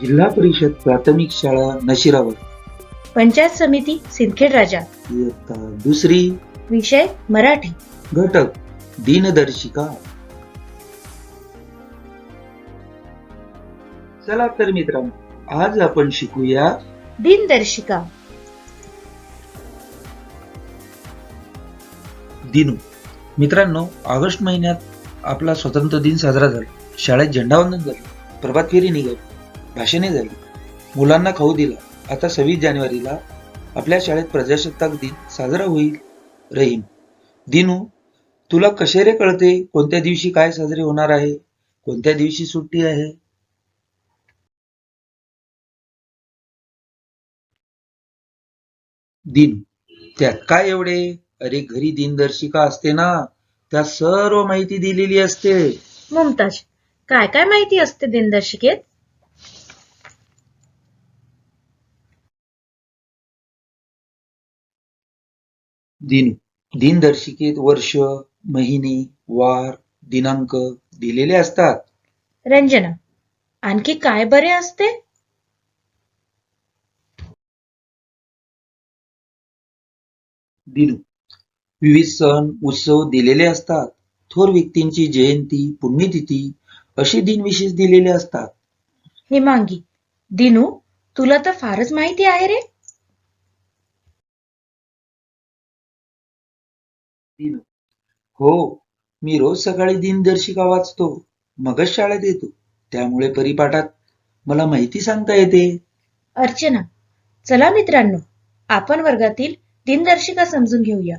जिल्हा परिषद प्राथमिक शाळा नशिरावर. पंचायत समिती सिंदखेड राजा. इयत्ता दुसरी. विषय मराठी. घटक दिनदर्शिका. चला तर मित्रांनो आज आपण शिकूया. दिनदर्शिका. दिनू. मित्रांनो ऑगस्ट महिन्यात आपला स्वतंत्र दिन साजरा झाला. शाळेत झेंडावंदन झालं. प्रभात फेरी निघाली. भाषणे झाली. मुलांना खाऊ दिला. आता सव्वीस जानेवारीला आपल्या शाळेत प्रजासत्ताक दिन साजरा होईल. रहीम. दिनू तुला कसे रे कळते कोणत्या दिवशी काय साजरे होणार आहे? कोणत्या दिवशी सुट्टी आहे? दिन. त्यात काय एवढे? अरे घरी दिनदर्शिका असते ना. त्यात सर्व माहिती दिलेली असते. मुमताज काय काय माहिती असते दिनदर्शिकेत? दिन. दिनदर्शिकेत वर्ष महिने वार दिनांक दिलेले असतात. रंजना आणखी काय बरे असते? दिन. विविध सण उत्सव दिलेले असतात. थोर व्यक्तींची जयंती पुण्यतिथी अशी दिनविशेष दिलेले असतात. हिमांगी दिनू तुला तर फारच माहिती आहे रे. हो मी रोज सकाळी दिनदर्शिका वाचतो मगच शाळेत येतो. त्यामुळे परिपाठात मला माहिती सांगता येते. अर्चना चला मित्रांनो आपण वर्गातील दिनदर्शिका समजून घेऊया.